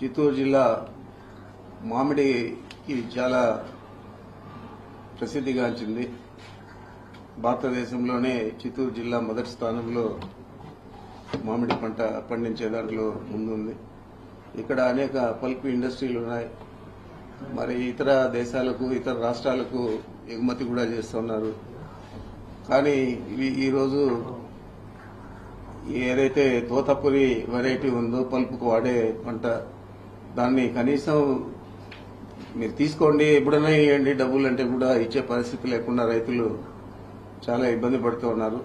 చిత్తూరు జిల్లా మామిడికి చాలా ప్రసిద్ధిగాంచింది భారతదేశంలోనే చిత్తూరు జిల్లా మొదటి స్థానంలో మామిడి పంట పండించే దాంట్లో ముందుంది. ఇక్కడ అనేక పల్ప్ ఇండస్ట్రీలు ఉన్నాయి. మరి ఇతర దేశాలకు ఇతర రాష్ట్రాలకు ఎగుమతి కూడా చేస్తున్నారు కానీ ఇవి ఈరోజు ఏదైతే తోతపురి వెరైటీ ఉందో పల్పుకు వాడే పంట దాన్ని కనీసం మీరు తీసుకోండి ఎప్పుడైనా ఇవ్వండి డబ్బులు అంటే కూడా ఇచ్చే పరిస్థితి లేకుండా రైతులు చాలా ఇబ్బంది పడుతూ ఉన్నారు.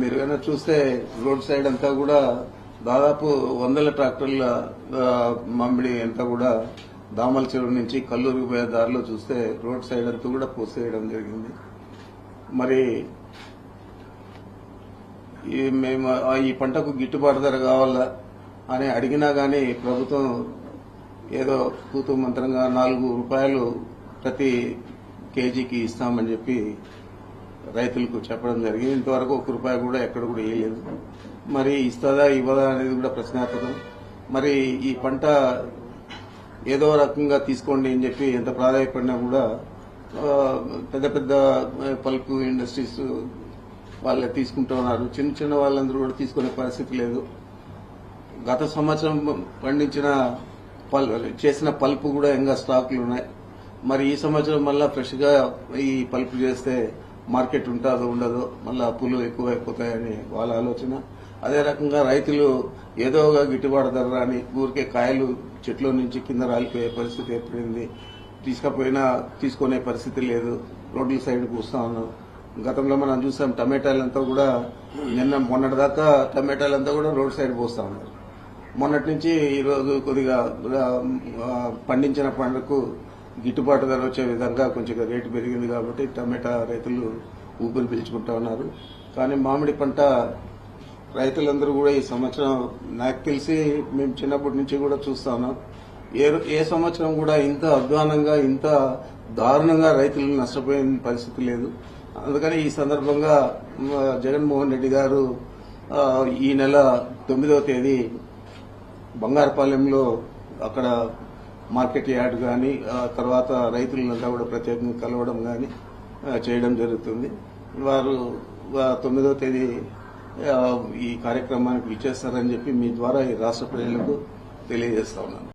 మీరు కనుక చూస్తే రోడ్ సైడ్ అంతా కూడా దాదాపు వందల ట్రాక్టర్ల మామిడి అంతా కూడా దామల చెరువు నుంచి కల్లూరు పోయే దారిలో చూస్తే రోడ్ సైడ్ అంతా కూడా పోసేయడం జరిగింది. మరి ఈ మేము ఈ పంటకు గిట్టుబాటు ధర కావాలా అని అడిగినా గానీ ప్రభుత్వం ఏదో తూతు మంత్రంగా నాలుగు రూపాయలు ప్రతి కేజీకి ఇస్తామని చెప్పి రైతులకు చెప్పడం జరిగింది. ఇంతవరకు ఒక రూపాయి కూడా ఎక్కడ కూడా వేయలేదు. మరి ఇస్తుందా ఇవ్వదా అనేది కూడా ప్రశ్నార్థకం. మరి ఈ పంట ఏదో రకంగా తీసుకోండి అని చెప్పి ఎంత ప్రాధాన్యపడినా కూడా పెద్ద పెద్ద పల్ప్ ఇండస్ట్రీస్ వాళ్ళే తీసుకుంటూ ఉన్నారు. చిన్న చిన్న వాళ్ళందరూ కూడా తీసుకునే పరిస్థితి లేదు. గత సంవత్సరం పండించిన చేసిన పల్పు కూడా ఇంకా స్టాకులు ఉన్నాయి. మరి ఈ సంవత్సరం మళ్ళా ఫ్రెష్గా ఈ పల్పు చేస్తే మార్కెట్ ఉంటుందో ఉండదో మళ్ళా అప్పులు ఎక్కువైపోతాయని వాళ్ళ ఆలోచన. అదే రకంగా రైతులు ఏదో ఒక గిట్టుబాటు ధర రాని ఊరికే కాయలు చెట్ల నుంచి కింద రాలిపోయే పరిస్థితి ఏర్పడింది. తీసుకపోయినా తీసుకునే పరిస్థితి లేదు. రోడ్ల సైడ్ కూస్తా ఉన్నాం. గతంలో మనం చూసాం టమాటాలంతా కూడా నిన్న మొన్నటి దాకా టమాటాలంతా కూడా రోడ్ సైడ్ పోస్తా ఉన్నారు. మొన్నటి నుంచి ఈరోజు కొద్దిగా పండించిన పంటకు గిట్టుబాటు ధర వచ్చే విధంగా కొంచెం రేటు పెరిగింది కాబట్టి టమాటా రైతులు ఊపిరి పీల్చుకుంటా ఉన్నారు. కానీ మామిడి పంట రైతులందరూ కూడా ఈ సంవత్సరం నాకు తెలిసి మేము చిన్నప్పటి నుంచి కూడా చూస్తా ఉన్నాం. ఏ ఏ సంవత్సరం కూడా ఇంత అధ్వానంగా ఇంత దారుణంగా రైతులు నష్టపోయిన పరిస్థితి లేదు. అందుకని ఈ సందర్భంగా జగన్మోహన్ రెడ్డి గారు ఈ నెల తొమ్మిదవ తేదీ బంగారపాలెంలో అక్కడ మార్కెట్ యార్డ్ కానీ తర్వాత రైతులను కూడా ప్రత్యేకంగా కలవడం కానీ చేయడం జరుగుతుంది. వారు తొమ్మిదవ తేదీ ఈ కార్యక్రమానికి ఇచ్చేస్తారని చెప్పి మీ ద్వారా ఈ రాష్ట్ర ప్రజలకు తెలియజేస్తా ఉన్నాను.